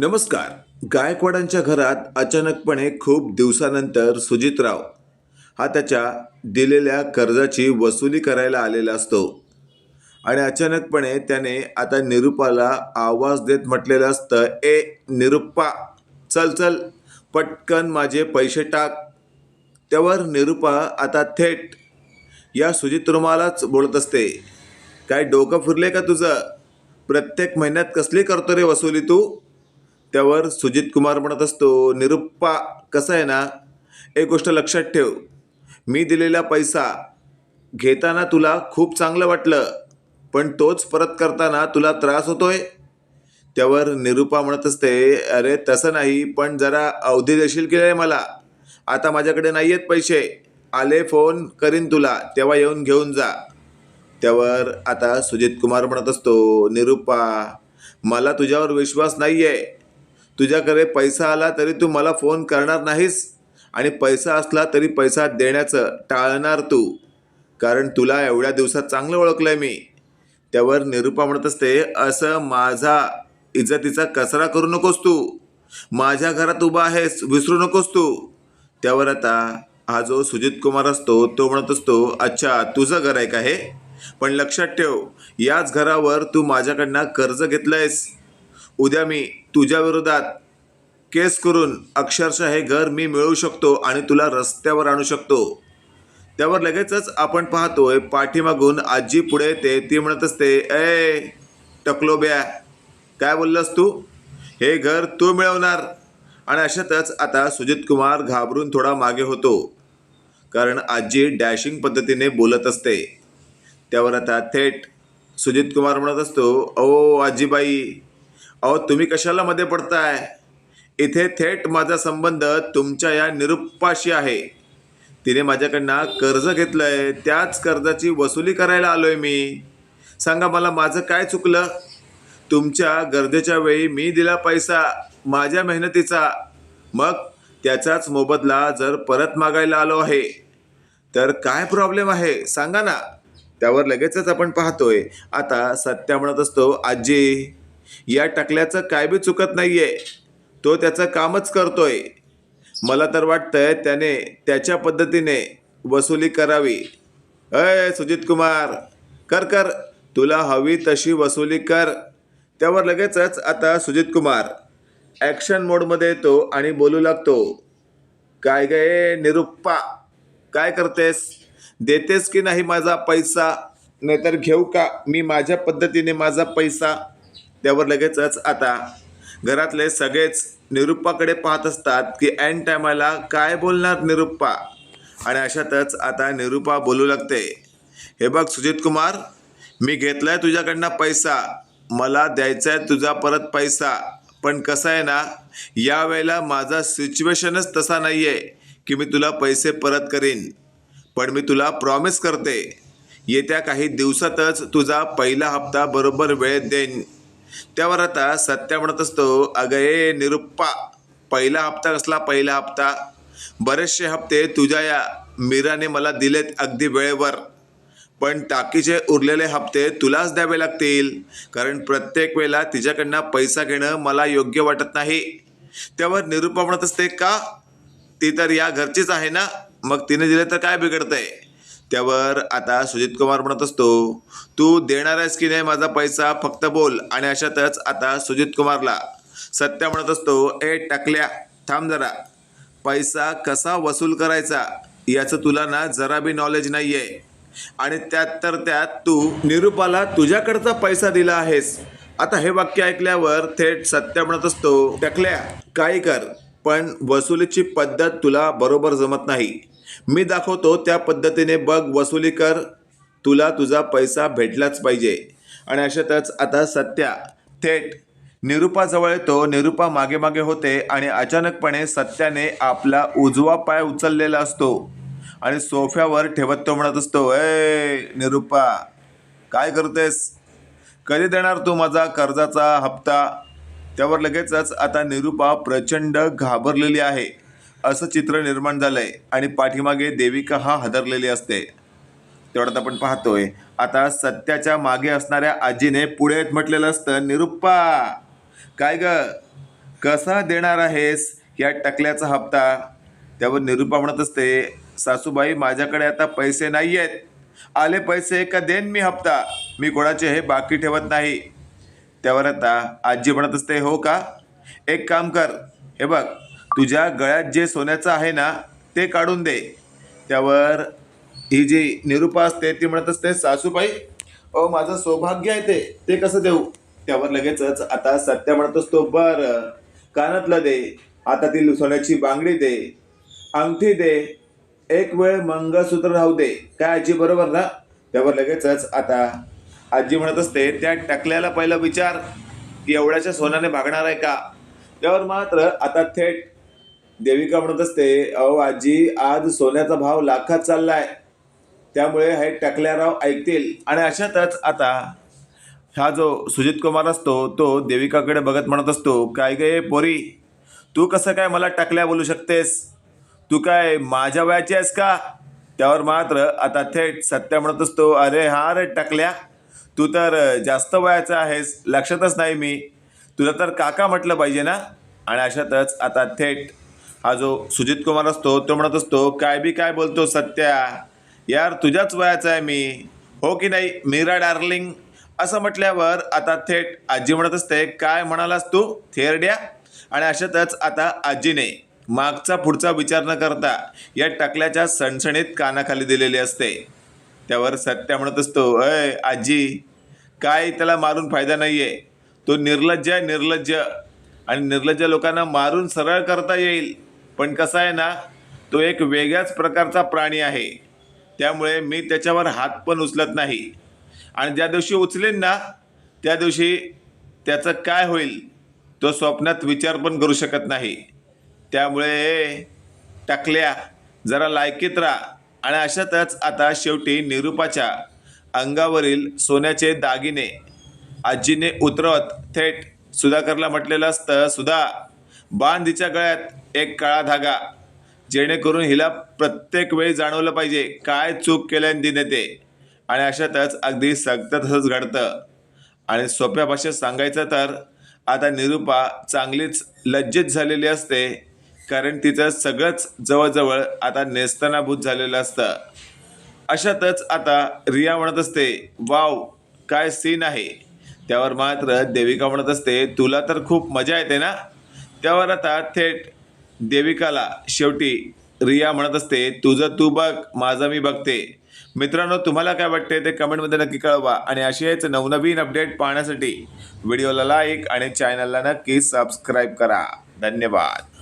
नमस्कार. गायकवाडांच्या घरात अचानकपणे खूप दिवसानंतर सुजितराव. हा त्याच्या दिलेल्या कर्जाची वसुली करायला आलेला असतो. आणि अचानकपणे त्याने आता निरुपाला आवाज देत म्हटलेलं असतं ए निरुप्पा चल चल पटकन माझे पैसे टाक. त्यावर निरुपा आता थेट या सुजित रुमालाच बोलत असते. काय डोकं फिरले का तुझं? प्रत्येक महिन्यात कसली करतो रे वसुली तू? त्यावर सुजित कुमार म्हणत असतो निरुप्पा कसं आहे ना? एक गोष्ट लक्षात ठेव. मी दिलेला पैसा घेताना तुला खूप चांगलं वाटलं पण तोच परत करताना तुला त्रास होतोय? त्यावर निरुपा म्हणत असते अरे तसं नाही पण जरा अवधी देशील की नाही मला? आता माझ्याकडे नाही आहेत पैसे. आले फोन करीन तुला तेव्हा येऊन घेऊन जा. त्यावर आता सुजित कुमार म्हणत असतो निरुपा मला तुझ्यावर विश्वास नाही आहे तुझ्याकडे पैसा आला तरी तू मला फोन करणार नाहीस. आणि पैसा असला तरी पैसा देण्याचं टाळणार तू. कारण तुला एवढ्या दिवसात चांगलं ओळखलं आहे मी. त्यावर निरुपा म्हणत असते असं माझा इज्जतीचा कचरा करू नकोस तू. माझ्या घरात उभा आहेस विसरू नकोस तू. त्यावर आता हा जो सुजित कुमार असतो तो म्हणत असतो अच्छा तुझं घर आहे का हे? पण लक्षात ठेव याच घरावर तू माझ्याकडनं कर्ज घेतलं आहेस उद्या मी तुझ्या विरोधात केस करून अक्षरशः हे घर मी मिळवू शकतो आणि तुला रस्त्यावर आणू शकतो. त्यावर लगेचच आपण पाहतोय पाठीमागून आजी पुढे येते ती म्हणत असते ए टकलोब्या काय बोललास तू? हे घर तू मिळवणार. आणि अशातच आता सुजित कुमार घाबरून थोडा मागे होतो. कारण आजी डॅशिंग पद्धतीने बोलत असते. त्यावर आता थेट सुजित कुमार म्हणत असतो ओ आजीबाई अहो तुम्ही कशाला मध्ये पडताय? इथे थेट माझा संबंध तुमच्या या निरुप्पाशी आहे. तिने माझ्याकडनं कर्ज घेतलंय. त्याच कर्जाची वसुली करायला आलोय मी. सांगा मला माझं काय चुकलं? तुमच्या गरजेच्या वेळी मी दिला पैसा माझ्या मेहनतीचा. मग त्याचाच मोबदला जर परत मागायला आलो आहे तर काय प्रॉब्लेम आहे? सांगा ना. त्यावर लगेचच आपण पाहतोय. आता सत्या म्हणत असतो आजी. या टकल्याचं काय बी चुकत नाहीये. तो त्याचं कामच करतोय. मला तर वाटतंय त्याने त्याच्या पद्धतीने वसुली करावी. अय सुजित कुमार कर कर. तुला हवी तशी वसुली कर. त्यावर लगेचच आता सुजित कुमार ॲक्शन मोडमध्ये येतो आणि बोलू लागतो. काय गे निरुप्पा? काय करतेस? देतेस की नाही माझा पैसा? नाहीतर घेऊ का? मी माझ्या पद्धतीने माझा पैसा त्यावर लगेचच आता घरातले सगळेच निरुप्पाकडे पाहत असतात की ऐन टायमाला काय बोलणार निरुप्पा? आणि अशातच आता निरुपा बोलू लागते. हे बघ सुजित कुमार मी घेतलाय तुझ्याकडनं पैसा. मला द्यायचा आहे तुझा परत पैसा. पण कसं आहे ना यावेळेला माझा सिच्युएशनच तसा नाही आहे की मी तुला पैसे परत करीन. पण मी तुला प्रॉमिस करते. येत्या काही दिवसातच तुझा पहिला हप्ता बरोबर वेळेत देईन. त्यावर आता सत्या म्हणत असतो अगं ए निरुप्पा पहिला हप्ता कसला? पहिला हप्ता. बरेचसे हप्ते तुझ्या या मीराने मला दिलेत अगदी वेळेवर. पण टाकीचे उरलेले हप्ते तुलाच द्यावे लागतील. कारण प्रत्येक वेळेला तिच्याकडनं पैसा घेणं मला योग्य वाटत नाही. त्यावर निरुपा म्हणत असते का? ती तर या घरचीच आहे ना? मग तिने दिले तर काय बिघडतंय? त्यावर आता सुजित कुमार म्हणत असतो तू देणार आहेस की नाही माझा पैसा फक्त बोल आणि अशातच आता सुजित कुमारला. सत्या म्हणत असतो ए टाकल्या थांब जरा. पैसा कसा वसूल करायचा याचं तुला ना जरा बी नॉलेज नाही आहे आणि त्यात तर त्यात तू निरुपाला तुझ्याकडचा पैसा दिला आहेस. आता हे वाक्य ऐकल्यावर थेट सत्य म्हणत असतो टकल्या काही कर. पण वसुलीची पद्धत तुला बरोबर जमत नाही. मी दाखवतो त्या पद्धतीने बघ वसुली कर तुला तुझा पैसा भेटलाच पाहिजे. आणि अशातच आता सत्या थेट. निरुपाजवळ येतो निरुपा मागे मागे होते आणि अचानकपणे सत्याने आपला उजवा पाय उचललेला असतो. आणि सोफ्यावर ठेवत तो म्हणत असतो ए निरुपा काय करतेस? कधी देणार तू माझा कर्जाचा हप्ता? त्यावर लगेचच आता निरुपा प्रचंड घाबरलेली आहे. असं चित्र निर्माण झालंय आणि पाठीमागे देविका हा हदरलेली असते. तेवढ्यात आपण पाहतोय आता सत्याच्या मागे असणाऱ्या आजीने पुढे येत म्हटलेलं असतं निरुप्पा काय ग? कसा देणार आहेस या टकल्याचा हप्ता? त्यावर निरुपा म्हणत असते सासूबाई माझ्याकडे आता पैसे नाही आहेत आले पैसे का देन मी हप्ता? मी कोणाचे हे बाकी ठेवत नाही. त्यावर आता आजी म्हणत असते हो का? एक काम कर. हे बघ तुझ्या गळ्यात जे सोन्याचं आहे ना ते काढून दे. त्यावर ही जी निरूपा असते ती म्हणत असते सासूबाई ओ माझं सौभाग्य आहे ते. ते कसं देऊ? त्यावर लगेचच आता सत्य म्हणत असतो बर कानातलं दे. आता ती सोन्याची बांगडी दे. अंगठी दे. एक वेळ मंगळसूत्र राहू दे. काय आजी बरोबर ना? त्यावर लगेचच आता आजी म्हणत असते त्या टकल्याला पहिला विचार की एवढ्याच्या सोन्याने भागणार आहे का? त्यावर मात्र आता थेट देविका म्हणत असते अहो आजी आज सोन्याचा भाव लाखात चाललाय. त्यामुळे हे टकल्याराव ऐकतील. आणि अशातच आता हा जो सुजित कुमार असतो तो देविकाकडे बघत म्हणत असतो काय गे पोरी तू कसं काय मला टकल्या बोलू शकतेस? तू काय माझ्या वयाची आहेस का? त्यावर मात्र आता थेट सत्या म्हणत असतो अरे हा रे टकल्या तू तर जास्त वयाचा आहेस लक्षातच नाही मी. तुला तर काका म्हटलं पाहिजे ना? आणि अशातच आता थेट हा जो सुजित कुमार असतो तो म्हणत असतो काय बी काय बोलतो सत्या? यार तुझ्याच वयाचा आहे मी. हो की नाही मीरा डार्लिंग? असं म्हटल्यावर आता थेट आजी म्हणत असते काय म्हणालास तू? थेरड्या आणि अशातच आता आजीने मागचा पुढचा विचार न करता या टकल्याच्या सणसणीत कानाखाली दिलेली असते. त्यावर सत्या म्हणत असतो अय आजी काय त्याला मारून फायदा नाही आहे तो निर्लज्ज आहे निर्लज्ज. आणि निर्लज्ज लोकांना मारून सरळ करता येईल. पण कसं आहे ना तो एक वेगळ्याच प्रकारचा प्राणी आहे. त्यामुळे मी त्याच्यावर हात पण उचलत नाही. आणि ज्या दिवशी उचलेन ना त्या दिवशी त्याचं काय होईल तो स्वप्नात विचार पण करू शकत नाही. त्यामुळे टाकल्या जरा लायकीत राहा. आणि अशातच आता शेवटी निरूपाच्या अंगावरील सोन्याचे दागिने आजीने उतरवत थेट सुधाकरला म्हटलेलं असतं सुधा बांध तिच्या गळ्यात एक काळा धागा जेणेकरून हिला प्रत्येक वेळी जाणवलं पाहिजे काय चूक केल्याने तिने ते. आणि अशातच अगदी सक्त तसंच घडतं. आणि सोप्या भाषेत सांगायचं तर आता निरूपा चांगलीच लज्जित झालेली असते कारण तिचं सगळंच जवळजवळ आता नेस्तनाभूत झालेलं असतं. अशातच आता रिया म्हणत असते वाव काय सीन आहे? त्यावर मात्र देविका म्हणत असते तुला तर खूप मजा येते ना? त्यावर आता थेट देविकाला शेवटी रिया म्हणत असते तुझं तू बघ माझं मी बघते. मित्रांनो तुम्हाला काय वाटते ते कमेंटमध्ये नक्की कळवा आणि असेच नवनवीन अपडेट पाहण्यासाठी व्हिडिओला लाईक आणि चॅनलला नक्की सबस्क्राईब करा. धन्यवाद.